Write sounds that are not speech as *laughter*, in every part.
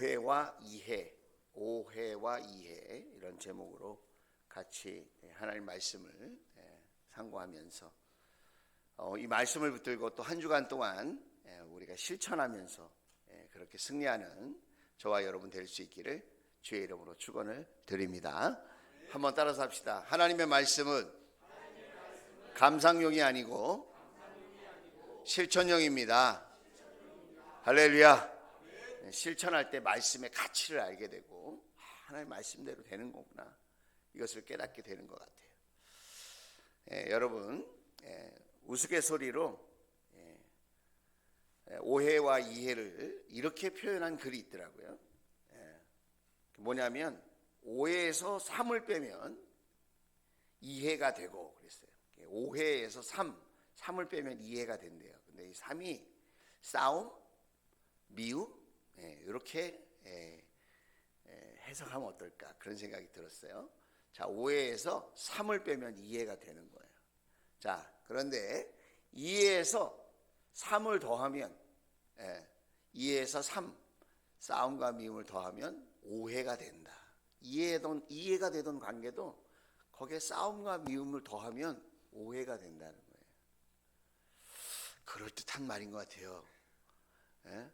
오해와 이해, 오해와 이해 이런 제목으로 같이 하나님 말씀을 예, 상고하면서 어, 이 말씀을 붙들고 또 한 주간 동안 예, 우리가 실천하면서 예, 그렇게 승리하는 저와 여러분 될 수 있기를 주의 이름으로 축원을 드립니다. 한번 따라서 합시다. 하나님의 말씀은 감상용이 아니고 실천용입니다. 할렐루야. 네, 실천할 때 말씀의 가치를 알게 되고 아, 하나님 말씀대로 되는 거구나. 이것을 깨닫게 되는 것 같아요. 예, 여러분 예, 우스갯소리로 예, 예, 오해와 이해를 이렇게 표현한 글이 있더라고요. 예, 뭐냐면 오해에서 삼을 빼면 이해가 되고 그랬어요. 오해에서 삼, 삼을 빼면 이해가 된대요. 근데 이 삼이 싸움, 미움, 예, 이렇게 예, 예, 해석하면 어떨까 그런 생각이 들었어요. 자, 오해에서 삼을 빼면 이해가 되는 거예요. 자, 그런데 이해에서 삼을 더하면 예, 이해에서 삼 싸움과 미움을 더하면 오해가 된다. 이해던 이해가 되던 관계도 거기에 싸움과 미움을 더하면 오해가 된다는 거예요. 그럴 듯한 말인 것 같아요. 예?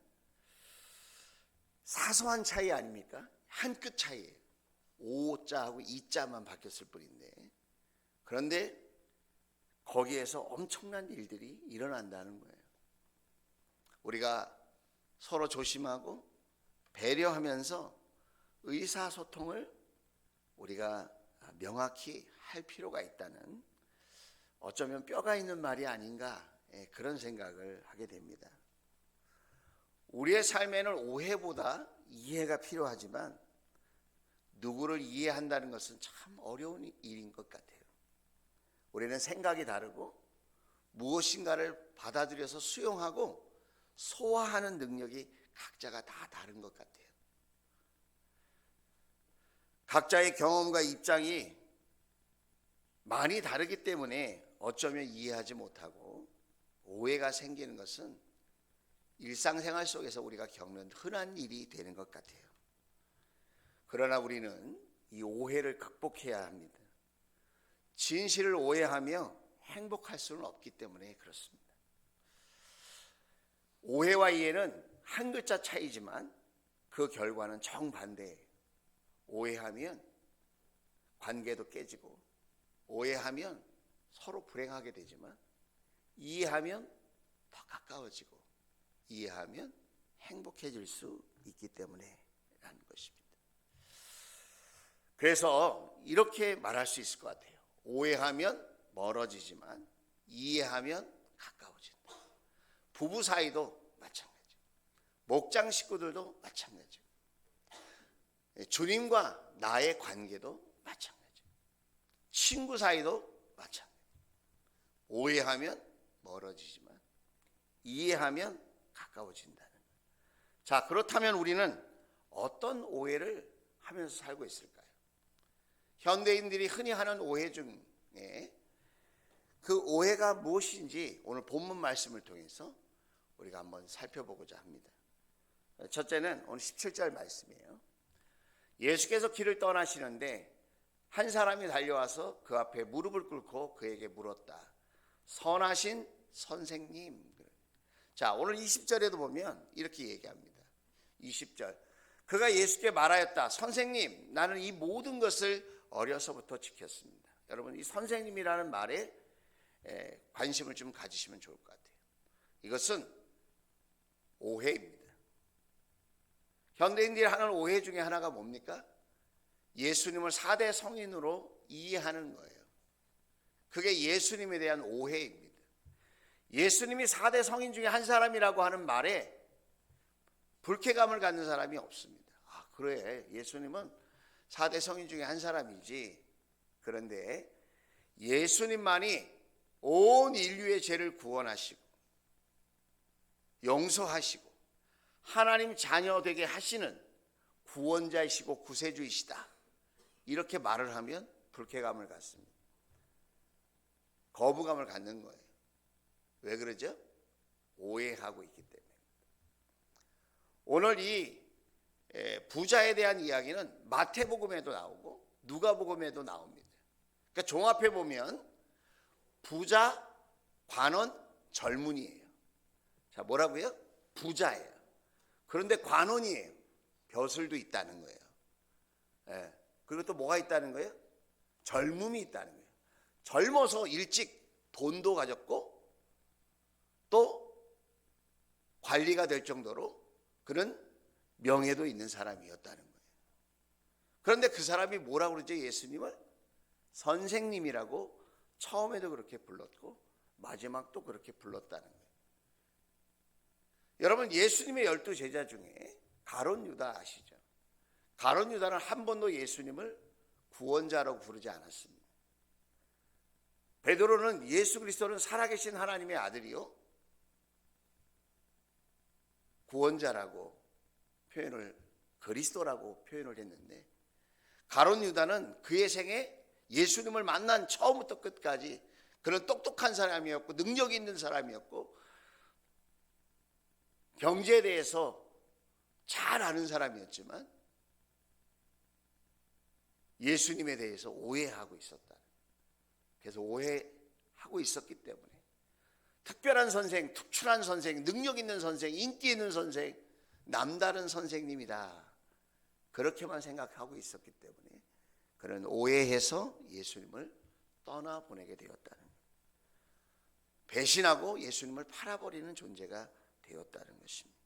사소한 차이 아닙니까? 한 끗 차이예요. 오자하고 이자만 바뀌었을 뿐인데. 그런데 거기에서 엄청난 일들이 일어난다는 거예요. 우리가 서로 조심하고 배려하면서 의사소통을 우리가 명확히 할 필요가 있다는 어쩌면 뼈가 있는 말이 아닌가 예, 그런 생각을 하게 됩니다. 우리의 삶에는 오해보다 이해가 필요하지만 누구를 이해한다는 것은 참 어려운 일인 것 같아요. 우리는 생각이 다르고 무엇인가를 받아들여서 수용하고 소화하는 능력이 각자가 다 다른 것 같아요. 각자의 경험과 입장이 많이 다르기 때문에 어쩌면 이해하지 못하고 오해가 생기는 것은 일상생활 속에서 우리가 겪는 흔한 일이 되는 것 같아요. 그러나 우리는 이 오해를 극복해야 합니다. 진실을 오해하며 행복할 수는 없기 때문에 그렇습니다. 오해와 이해는 한 글자 차이지만 그 결과는 정반대예요. 오해하면 관계도 깨지고 오해하면 서로 불행하게 되지만 이해하면 더 가까워지고 이해하면 행복해질 수 있기 때문에 라는 것입니다. 그래서 이렇게 말할 수 있을 것 같아요. 오해하면 멀어지지만 이해하면 가까워진다. 부부 사이도 마찬가지. 목장 식구들도 마찬가지. 주님과 나의 관계도 마찬가지. 친구 사이도 마찬가지. 오해하면 멀어지지만 이해하면 가까워진다는. 자, 그렇다면 우리는 어떤 오해를 하면서 살고 있을까요? 현대인들이 흔히 하는 오해 중에 그 오해가 무엇인지 오늘 본문 말씀을 통해서 우리가 한번 살펴보고자 합니다. 첫째는 오늘 17절 말씀이에요. 예수께서 길을 떠나시는데 한 사람이 달려와서 그 앞에 무릎을 꿇고 그에게 물었다. 선하신 선생님. 자, 오늘 20절에도 보면 이렇게 얘기합니다. 20절. 그가 예수께 말하였다. 선생님, 나는 이 모든 것을 어려서부터 지켰습니다. 여러분, 이 선생님이라는 말에 관심을 좀 가지시면 좋을 것 같아요. 이것은 오해입니다. 현대인들이 하는 오해 중에 하나가 뭡니까? 예수님을 4대 성인으로 이해하는 거예요. 그게 예수님에 대한 오해입니다. 예수님이 4대 성인 중에 한 사람이라고 하는 말에 불쾌감을 갖는 사람이 없습니다. 아, 그래. 예수님은 4대 성인 중에 한 사람이지. 그런데 예수님만이 온 인류의 죄를 구원하시고 용서하시고 하나님 자녀 되게 하시는 구원자이시고 구세주이시다. 이렇게 말을 하면 불쾌감을 갖습니다. 거부감을 갖는 거예요. 왜 그러죠? 오해하고 있기 때문에. 오늘 이 부자에 대한 이야기는 마태복음에도 나오고 누가복음에도 나옵니다. 그러니까 종합해 보면 부자, 관원, 젊은이에요. 자, 뭐라고요? 부자예요. 그런데 관원이에요. 벼슬도 있다는 거예요. 예. 그리고 또 뭐가 있다는 거예요? 젊음이 있다는 거예요. 젊어서 일찍 돈도 가졌고 또 관리가 될 정도로 그런 명예도 있는 사람이었다는 거예요. 그런데 그 사람이 뭐라고 그러죠? 예수님을 선생님이라고 처음에도 그렇게 불렀고 마지막도 그렇게 불렀다는 거예요. 여러분 예수님의 열두 제자 중에 가론 유다 아시죠? 가론 유다는 한 번도 예수님을 구원자라고 부르지 않았습니다. 베드로는 예수 그리스도는 살아계신 하나님의 아들이요 구원자라고 표현을 그리스도라고 표현을 했는데 가론 유다는 그의 생에 예수님을 만난 처음부터 끝까지 그런 똑똑한 사람이었고 능력 있는 사람이었고 경제에 대해서 잘 아는 사람이었지만 예수님에 대해서 오해하고 있었다. 그래서 오해하고 있었기 때문에 특별한 선생, 특출한 선생, 능력 있는 선생, 인기 있는 선생, 남다른 선생님이다. 그렇게만 생각하고 있었기 때문에 그는 오해해서 예수님을 떠나 보내게 되었다는 거예요. 배신하고 예수님을 팔아버리는 존재가 되었다는 것입니다.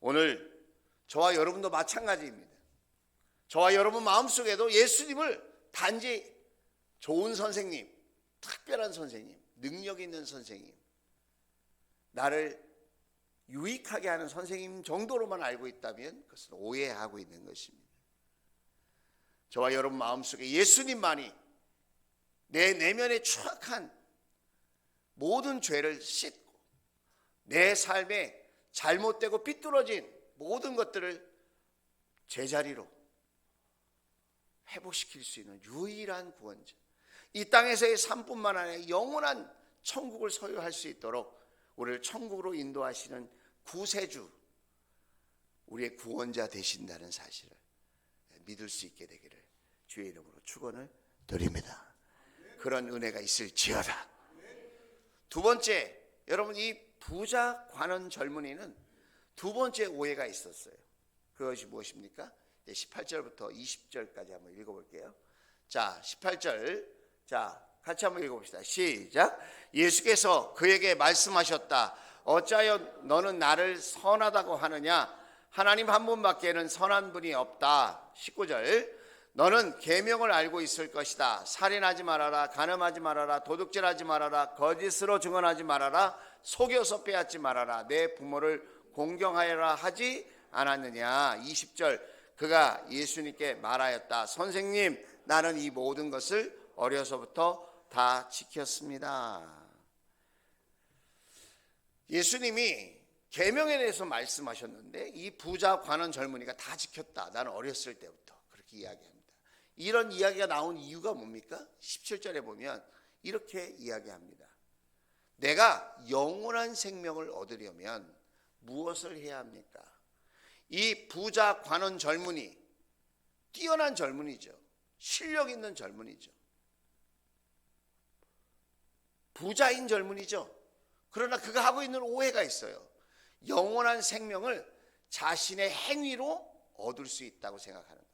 오늘 저와 여러분도 마찬가지입니다. 저와 여러분 마음속에도 예수님을 단지 좋은 선생님, 특별한 선생님, 능력 있는 선생님, 나를 유익하게 하는 선생님 정도로만 알고 있다면 그것은 오해하고 있는 것입니다. 저와 여러분 마음속에 예수님만이 내 내면의 추악한 모든 죄를 씻고 내 삶에 잘못되고 삐뚤어진 모든 것들을 제자리로 회복시킬 수 있는 유일한 구원자. 이 땅에서의 삶뿐만 아니라 영원한 천국을 소유할 수 있도록 우리를 천국으로 인도하시는 구세주, 우리의 구원자 되신다는 사실을 믿을 수 있게 되기를 주의 이름으로 축원을 드립니다. 그런 은혜가 있을지어다. 두 번째, 여러분 이 부자 관원 젊은이는 두 번째 오해가 있었어요. 그것이 무엇입니까? 18절부터 20절까지 한번 읽어볼게요. 자, 18절. 자, 같이 한번 읽어봅시다. 시작. 예수께서 그에게 말씀하셨다. 어찌하여 너는 나를 선하다고 하느냐? 하나님 한 분밖에는 선한 분이 없다. 19절. 너는 계명을 알고 있을 것이다. 살인하지 말아라, 간음하지 말아라, 도둑질하지 말아라, 거짓으로 증언하지 말아라, 속여서 빼앗지 말아라. 내 부모를 공경하여라 하지 않았느냐. 20절. 그가 예수님께 말하였다. 선생님, 나는 이 모든 것을 어려서부터 다 지켰습니다. 예수님이 계명에 대해서 말씀하셨는데 이 부자 관원 젊은이가 다 지켰다. 나는 어렸을 때부터 그렇게 이야기합니다. 이런 이야기가 나온 이유가 뭡니까? 17절에 보면 이렇게 이야기합니다. 내가 영원한 생명을 얻으려면 무엇을 해야 합니까? 이 부자 관원 젊은이 뛰어난 젊은이죠. 실력 있는 젊은이죠. 부자인 젊은이죠. 그러나 그가 하고 있는 오해가 있어요. 영원한 생명을 자신의 행위로 얻을 수 있다고 생각하는 거예요.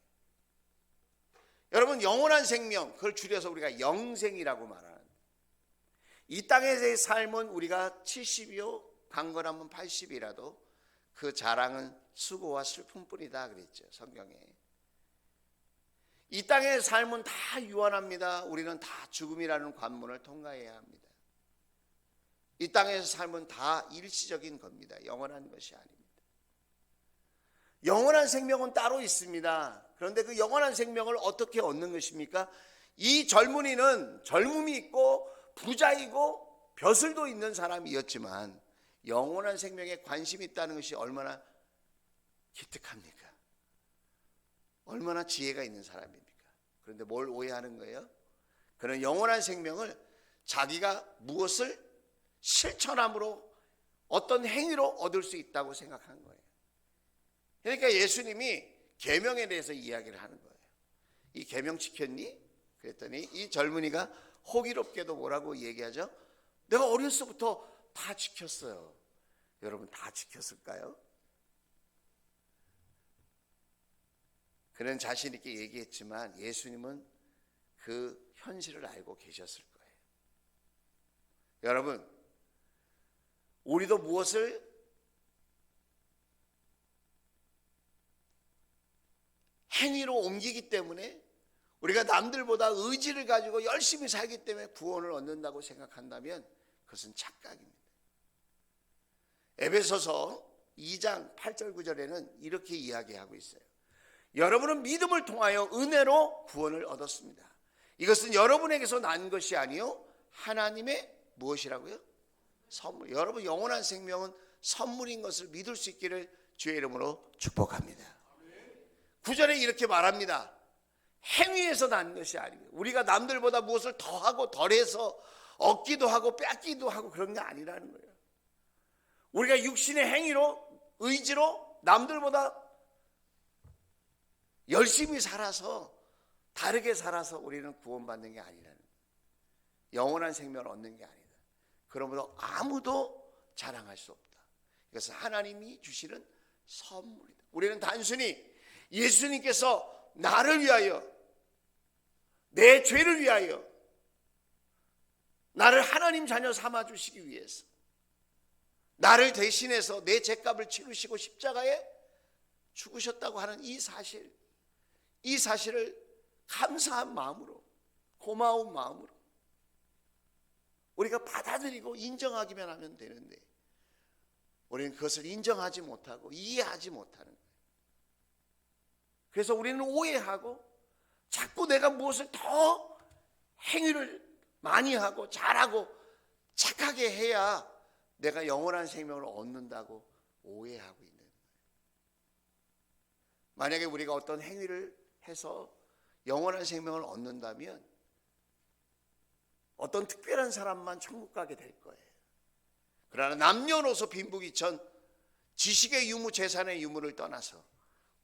여러분 영원한 생명 그걸 줄여서 우리가 영생이라고 말하는 이 땅에서의 삶은 우리가 70이요 강건하면 80이라도 그 자랑은 수고와 슬픔뿐이다 그랬죠 성경에 이 땅의 삶은 다 유한합니다 우리는 다 죽음이라는 관문을 통과해야 합니다 이 땅에서 삶은 다 일시적인 겁니다. 영원한 것이 아닙니다. 영원한 생명은 따로 있습니다. 그런데 그 영원한 생명을 어떻게 얻는 것입니까? 이 젊은이는 젊음이 있고 부자이고 벼슬도 있는 사람이었지만 영원한 생명에 관심이 있다는 것이 얼마나 기특합니까? 얼마나 지혜가 있는 사람입니까? 그런데 뭘 오해하는 거예요? 그는 영원한 생명을 자기가 무엇을 실천함으로 어떤 행위로 얻을 수 있다고 생각한 거예요. 그러니까 예수님이 계명에 대해서 이야기를 하는 거예요. 이 계명 지켰니? 그랬더니 이 젊은이가 호기롭게도 뭐라고 얘기하죠? 내가 어렸을 때부터 다 지켰어요. 여러분 다 지켰을까요? 그는 자신 있게 얘기했지만 예수님은 그 현실을 알고 계셨을 거예요. 여러분, 우리도 무엇을 행위로 옮기기 때문에 우리가 남들보다 의지를 가지고 열심히 살기 때문에 구원을 얻는다고 생각한다면 그것은 착각입니다. 에베소서 2장 8절 9절에는 이렇게 이야기하고 있어요. 여러분은 믿음을 통하여 은혜로 구원을 얻었습니다. 이것은 여러분에게서 난 것이 아니요 하나님의 무엇이라고요? 선물. 여러분 영원한 생명은 선물인 것을 믿을 수 있기를 주의 이름으로 축복합니다. 구절에 이렇게 말합니다. 행위에서 난 것이 아니고 우리가 남들보다 무엇을 더하고 덜해서 얻기도 하고 뺏기도 하고 그런 게 아니라는 거예요. 우리가 육신의 행위로 의지로 남들보다 열심히 살아서 다르게 살아서 우리는 구원받는 게 아니라는 거예요. 영원한 생명을 얻는 게 아니다. 그러므로 아무도 자랑할 수 없다. 이것은 하나님이 주시는 선물이다. 우리는 단순히 예수님께서 나를 위하여 내 죄를 위하여 나를 하나님 자녀 삼아 주시기 위해서 나를 대신해서 내 죄값을 치르시고 십자가에 죽으셨다고 하는 이 사실 이 사실을 감사한 마음으로 고마운 마음으로 우리가 받아들이고 인정하기만 하면 되는데 우리는 그것을 인정하지 못하고 이해하지 못하는 거예요. 그래서 우리는 오해하고 자꾸 내가 무엇을 더 행위를 많이 하고 잘하고 착하게 해야 내가 영원한 생명을 얻는다고 오해하고 있는 거예요. 만약에 우리가 어떤 행위를 해서 영원한 생명을 얻는다면 어떤 특별한 사람만 천국 가게 될 거예요. 그러나 남녀노소 빈부귀천 지식의 유무 재산의 유무를 떠나서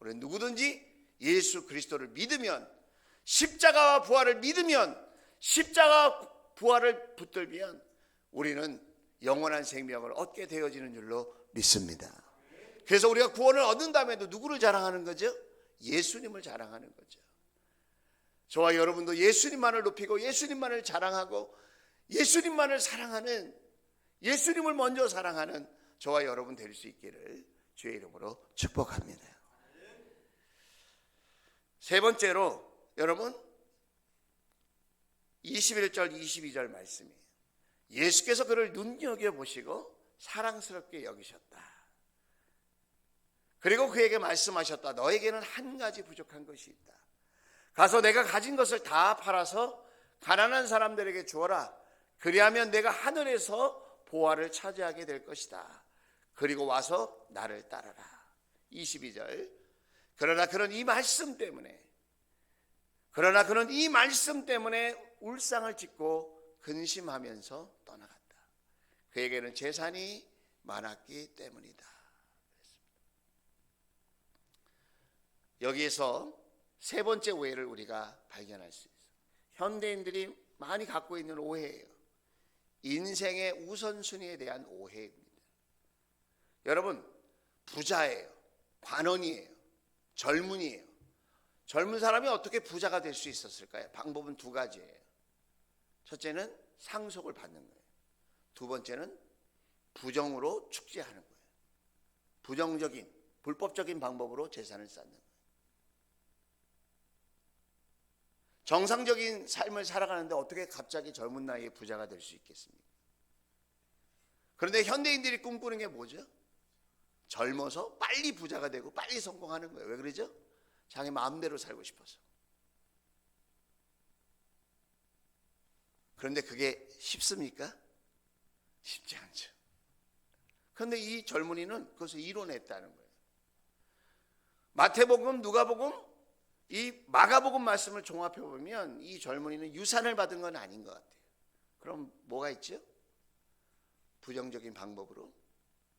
우리 누구든지 예수 그리스도를 믿으면 십자가와 부활을 믿으면 십자가 부활을 붙들면 우리는 영원한 생명을 얻게 되어지는 줄로 믿습니다. 그래서 우리가 구원을 얻는다음에도 누구를 자랑하는 거죠? 예수님을 자랑하는 거죠. 저와 여러분도 예수님만을 높이고 예수님만을 자랑하고 예수님만을 사랑하는 예수님을 먼저 사랑하는 저와 여러분 될 수 있기를 주의 이름으로 축복합니다. 세 번째로 여러분 21절 22절 말씀이에요. 예수께서 그를 눈여겨 보시고 사랑스럽게 여기셨다. 그리고 그에게 말씀하셨다. 너에게는 한 가지 부족한 것이 있다. 가서 내가 가진 것을 다 팔아서 가난한 사람들에게 주어라. 그리하면 내가 하늘에서 보화를 차지하게 될 것이다. 그리고 와서 나를 따르라. 22절. 그러나 그런 이 말씀 때문에 그러나 그는 이 말씀 때문에 울상을 짓고 근심하면서 떠나갔다. 그에게는 재산이 많았기 때문이다. 여기에서 세 번째 오해를 우리가 발견할 수 있어요. 현대인들이 많이 갖고 있는 오해예요. 인생의 우선순위에 대한 오해입니다. 여러분, 부자예요. 관원이에요. 젊은이에요. 젊은 사람이 어떻게 부자가 될 수 있었을까요? 방법은 두 가지예요. 첫째는 상속을 받는 거예요. 두 번째는 부정으로 축제하는 거예요. 부정적인, 불법적인 방법으로 재산을 쌓는 거예요. 정상적인 삶을 살아가는데 어떻게 갑자기 젊은 나이에 부자가 될 수 있겠습니까? 그런데 현대인들이 꿈꾸는 게 뭐죠? 젊어서 빨리 부자가 되고 빨리 성공하는 거예요. 왜 그러죠? 자기 마음대로 살고 싶어서. 그런데 그게 쉽습니까? 쉽지 않죠. 그런데 이 젊은이는 그것을 이뤄냈다는 거예요. 마태복음, 누가복음, 이 마가복음 말씀을 종합해 보면 이 젊은이는 유산을 받은 건 아닌 것 같아요. 그럼 뭐가 있죠? 부정적인 방법으로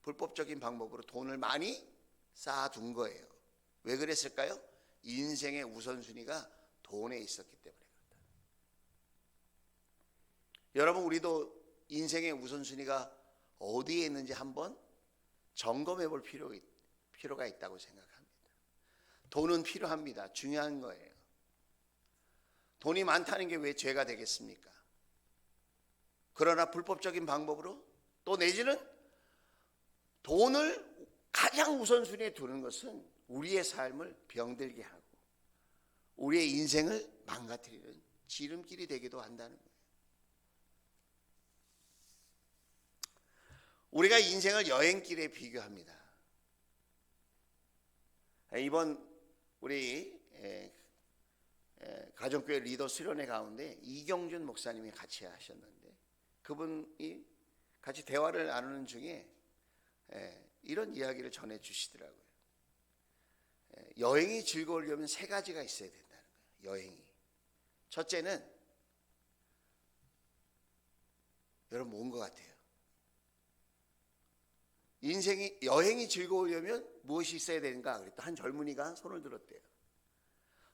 불법적인 방법으로 돈을 많이 쌓아둔 거예요. 왜 그랬을까요? 인생의 우선순위가 돈에 있었기 때문에 그렇다. 여러분 우리도 인생의 우선순위가 어디에 있는지 한번 점검해 볼 필요, 필요가 있다고 생각합니다. 돈은 필요합니다. 중요한 거예요. 돈이 많다는 게 왜 죄가 되겠습니까? 그러나 불법적인 방법으로 또 내지는 돈을 가장 우선순위에 두는 것은 우리의 삶을 병들게 하고 우리의 인생을 망가뜨리는 지름길이 되기도 한다는 거예요. 우리가 인생을 여행길에 비교합니다. 이번 우리 가정교회 리더 수련회 가운데 이경준 목사님이 같이 하셨는데 그분이 같이 대화를 나누는 중에 이런 이야기를 전해 주시더라고요. 여행이 즐거우려면 세 가지가 있어야 된다는 거예요. 여행이. 첫째는 여러분 뭔 것 같아요? 인생이 여행이 즐거우려면 무엇이 있어야 되는가? 그랬더니 한 젊은이가 손을 들었대요.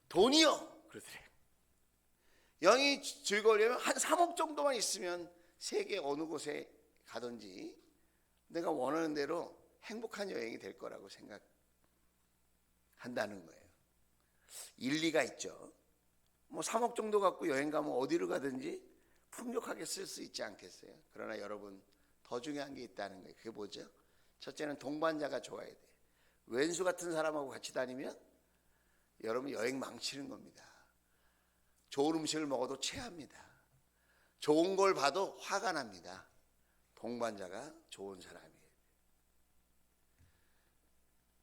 돈이요. 그러더래요. 여행이 즐거우려면 한 3억 정도만 있으면 세계 어느 곳에 가든지 내가 원하는 대로 행복한 여행이 될 거라고 생각한다는 거예요. 일리가 있죠. 뭐 3억 정도 갖고 여행 가면 어디로 가든지 풍족하게 쓸 수 있지 않겠어요? 그러나 여러분 더 중요한 게 있다는 거예요. 그게 뭐죠? 첫째는 동반자가 좋아야 돼. 왼수 같은 사람하고 같이 다니면 여러분 여행 망치는 겁니다. 좋은 음식을 먹어도 체합니다. 좋은 걸 봐도 화가 납니다. 동반자가 좋은 사람이에요.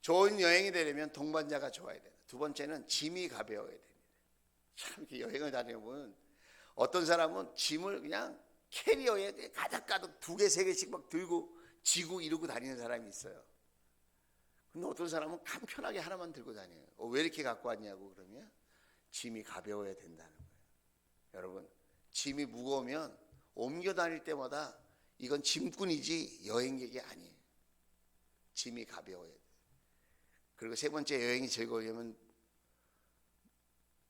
좋은 여행이 되려면 동반자가 좋아야 돼요. 두 번째는 짐이 가벼워야 됩니다. 참 이렇게 여행을 다녀보면 어떤 사람은 짐을 그냥 캐리어에 가득가득 두 개, 세 개씩 막 들고 지고 이러고 다니는 사람이 있어요. 근데 어떤 사람은 간편하게 하나만 들고 다녀요. 어, 왜 이렇게 갖고 왔냐고 그러면 짐이 가벼워야 된다는 거예요. 여러분, 짐이 무거우면 옮겨 다닐 때마다 이건 짐꾼이지 여행객이 아니에요. 짐이 가벼워야 돼. 그리고 세 번째 여행이 즐거우려면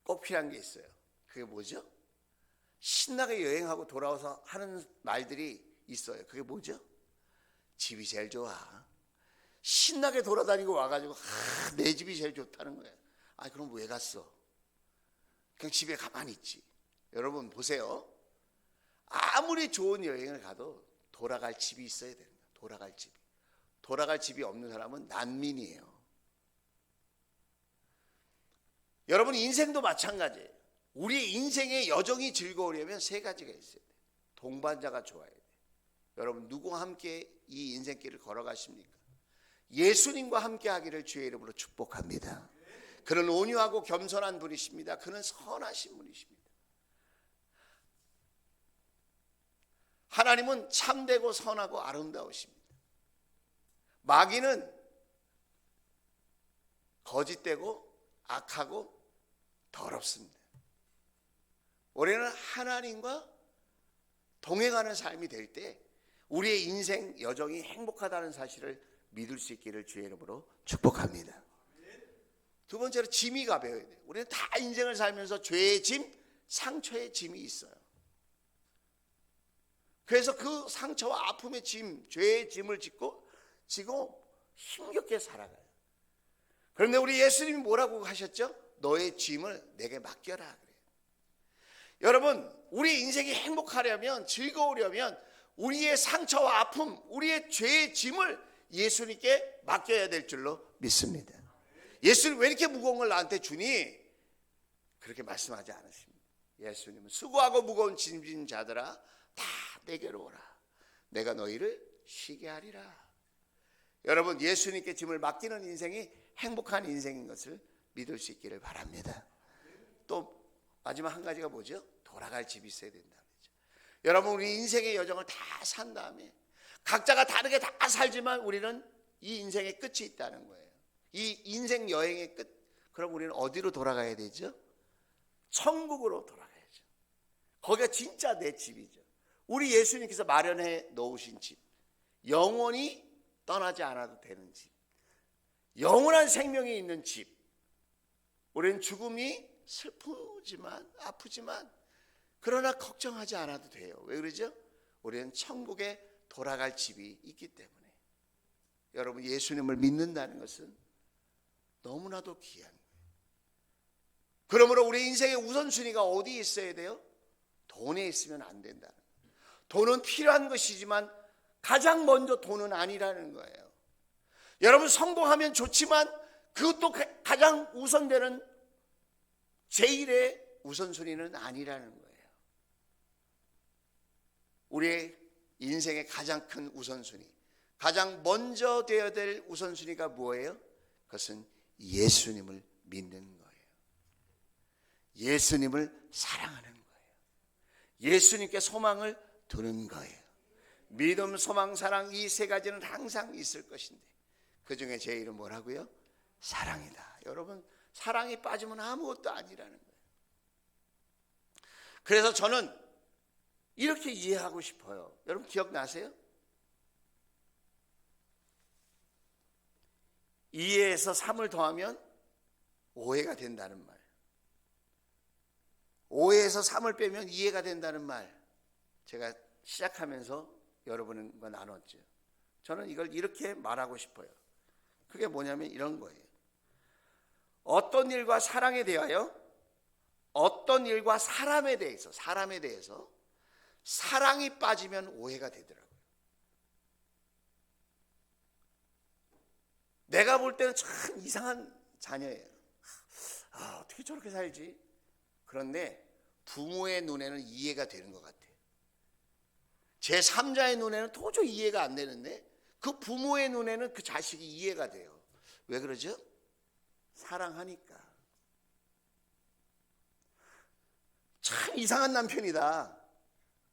꼭 필요한 게 있어요. 그게 뭐죠? 신나게 여행하고 돌아와서 하는 말들이 있어요. 그게 뭐죠? 집이 제일 좋아. 신나게 돌아다니고 와가지고 아, 내 집이 제일 좋다는 거예요. 아 그럼 왜 갔어? 그냥 집에 가만히 있지. 여러분 보세요. 아무리 좋은 여행을 가도 돌아갈 집이 있어야 되는 거예요. 돌아갈 집이. 돌아갈 집이 없는 사람은 난민이에요. 여러분 인생도 마찬가지예요. 우리 인생의 여정이 즐거우려면 세 가지가 있어야 돼요. 동반자가 좋아야 돼요. 여러분 누구와 함께 이 인생길을 걸어가십니까? 예수님과 함께 하기를 주의 이름으로 축복합니다. 그는 온유하고 겸손한 분이십니다. 그는 선하신 분이십니다. 하나님은 참되고 선하고 아름다우십니다. 마귀는 거짓되고 악하고 더럽습니다. 우리는 하나님과 동행하는 삶이 될 때 우리의 인생 여정이 행복하다는 사실을 믿을 수 있기를 주의 이름으로 축복합니다. 두 번째로 짐이 가벼워야 돼요. 우리는 다 인생을 살면서 죄의 짐, 상처의 짐이 있어요. 그래서 그 상처와 아픔의 짐, 죄의 짐을 짓고 지고 힘겹게 살아가요. 그런데 우리 예수님이 뭐라고 하셨죠? 너의 짐을 내게 맡겨라 그래요. 여러분, 우리 인생이 행복하려면 즐거우려면 우리의 상처와 아픔, 우리의 죄의 짐을 예수님께 맡겨야 될 줄로 믿습니다. 예수님 왜 이렇게 무거운 걸 나한테 주니? 그렇게 말씀하지 않으십니다. 예수님은 수고하고 무거운 짐진 자들아 다 내게로 오라. 내가 너희를 쉬게 하리라. 여러분 예수님께 짐을 맡기는 인생이 행복한 인생인 것을 믿을 수 있기를 바랍니다. 또 마지막 한 가지가 뭐죠? 돌아갈 집이 있어야 된다. 여러분 우리 인생의 여정을 다 산 다음에 각자가 다르게 다 살지만 우리는 이 인생의 끝이 있다는 거예요. 이 인생 여행의 끝. 그럼 우리는 어디로 돌아가야 되죠? 천국으로 돌아가야죠. 거기가 진짜 내 집이죠. 우리 예수님께서 마련해 놓으신 집. 영원히 떠나지 않아도 되는 집. 영원한 생명이 있는 집. 우리는 죽음이 슬프지만 아프지만 그러나 걱정하지 않아도 돼요. 왜 그러죠? 우리는 천국에 돌아갈 집이 있기 때문에. 여러분 예수님을 믿는다는 것은 너무나도 귀한 거예요. 그러므로 우리 인생의 우선순위가 어디에 있어야 돼요? 돈에 있으면 안 거예요. 돈은 필요한 것이지만 가장 먼저 돈은 아니라는 거예요. 여러분 성공하면 좋지만 그것도 가- 가장 우선되는 제1의 우선순위는 아니라는 거예요. 우리의 인생의 가장 큰 우선순위, 가장 먼저 되어야 될 우선순위가 뭐예요? 그것은 예수님을 믿는 거예요. 예수님을 사랑하는 거예요. 예수님께 소망을 두는 거예요. 믿음, 소망, 사랑 이 세 가지는 항상 있을 것인데 그 중에 제일은 뭐라고요? 사랑이다. 여러분 사랑이 빠지면 아무것도 아니라는 거예요. 그래서 저는 이렇게 이해하고 싶어요. 여러분 기억나세요? 이해에서 3을 더하면 오해가 된다는 말. 오해에서 3을 빼면 이해가 된다는 말. 제가 시작하면서 여러분과 나눴죠. 저는 이걸 이렇게 말하고 싶어요. 그게 뭐냐면 이런 거예요. 어떤 일과 사랑에 대하여 어떤 일과 사람에 대해서 사람에 대해서 사랑이 빠지면 오해가 되더라고요. 내가 볼 때는 참 이상한 자녀예요. 아, 어떻게 저렇게 살지? 그런데 부모의 눈에는 이해가 되는 것 같아요. 제 3자의 눈에는 도저히 이해가 안 되는데 그 부모의 눈에는 그 자식이 이해가 돼요. 왜 그러죠? 사랑하니까. 참 이상한 남편이다.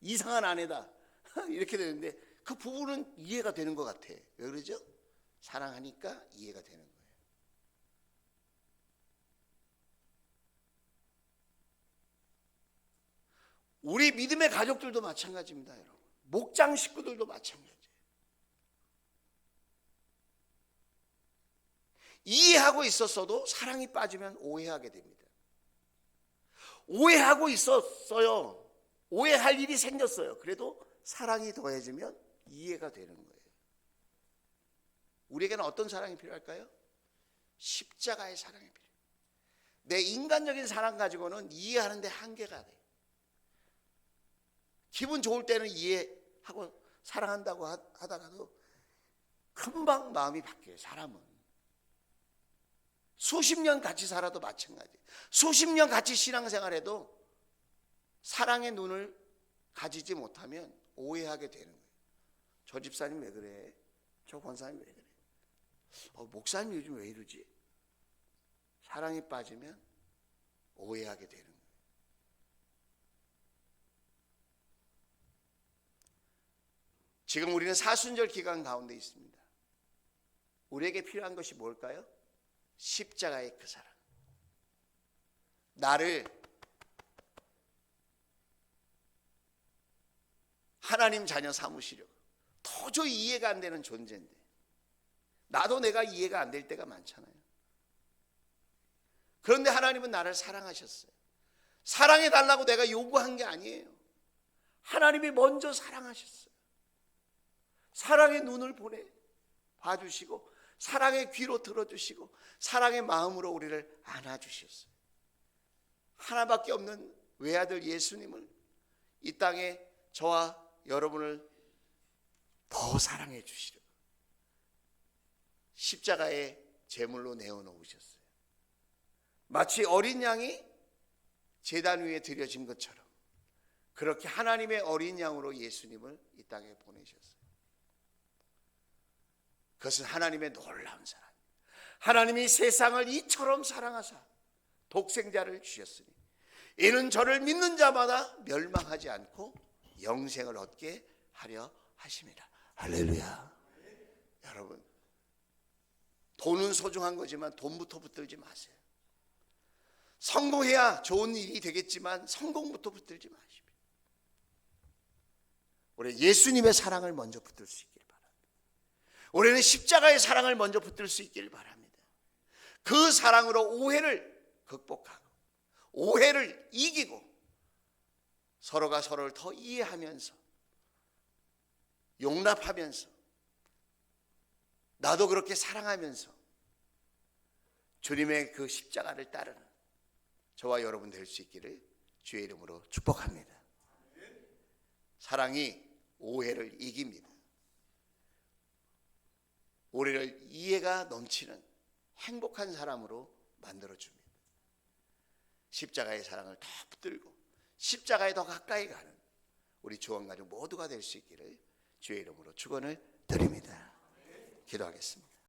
이상한 아내다. *laughs* 이렇게 되는데 그 부부는 이해가 되는 것 같아. 왜 그러죠? 사랑하니까 이해가 되는 거예요. 우리 믿음의 가족들도 마찬가지입니다, 여러분. 목장 식구들도 마찬가지예요. 이해하고 있었어도 사랑이 빠지면 오해하게 됩니다. 오해하고 있었어요. 오해할 일이 생겼어요. 그래도 사랑이 더해지면 이해가 되는 거예요. 우리에게는 어떤 사랑이 필요할까요? 십자가의 사랑이 필요해요. 내 인간적인 사랑 가지고는 이해하는데 한계가 돼요. 기분 좋을 때는 이해하고 사랑한다고 하- 하다가도 금방 마음이 바뀌어요, 사람은. 수십 년 같이 살아도 마찬가지예요. 수십 년 같이 신앙생활해도 사랑의 눈을 가지지 못하면 오해하게 되는 거예요. 저 집사님 왜 그래? 저 권사님 왜 그래? 어, 목사님 요즘 왜 이러지? 사랑이 빠지면 오해하게 되는 거예요. 지금 우리는 사순절 기간 가운데 있습니다. 우리에게 필요한 것이 뭘까요? 십자가의 그 사랑. 나를 하나님 자녀 삼으시려고 도저히 이해가 안 되는 존재인데 나도 내가 이해가 안 될 때가 많잖아요. 그런데 하나님은 나를 사랑하셨어요. 사랑해 달라고 내가 요구한 게 아니에요. 하나님이 먼저 사랑하셨어요. 사랑의 눈을 보내 봐주시고 사랑의 귀로 들어주시고 사랑의 마음으로 우리를 안아주셨어요. 하나밖에 없는 외아들 예수님을 이 땅에 저와 여러분을 더 사랑해 주시려고 십자가의 제물로 내어놓으셨어요. 마치 어린 양이 제단 위에 드려진 것처럼 그렇게 하나님의 어린 양으로 예수님을 이 땅에 보내셨어요. 그것은 하나님의 놀라운 사랑. 하나님이 세상을 이처럼 사랑하사 독생자를 주셨으니 이는 저를 믿는 자마다 멸망하지 않고 영생을 얻게 하려 하심이라. 할렐루야. 여러분, 돈은 소중한 거지만 돈부터 붙들지 마세요. 성공해야 좋은 일이 되겠지만 성공부터 붙들지 마십시오. 우리 예수님의 사랑을 먼저 붙들 수 있기를 바랍니다. 우리는 십자가의 사랑을 먼저 붙들 수 있기를 바랍니다. 그 사랑으로 오해를 극복하고 오해를 이기고 서로가 서로를 더 이해하면서 용납하면서 나도 그렇게 사랑하면서 주님의 그 십자가를 따르는 저와 여러분 될 수 있기를 주의 이름으로 축복합니다. 사랑이 오해를 이깁니다. 오해를 이해가 넘치는 행복한 사람으로 만들어 줍니다. 십자가의 사랑을 더 붙들고 십자가에 더 가까이 가는 우리 주원 가족 모두가 될 수 있기를 주의 이름으로 축원을 드립니다. 기도하겠습니다.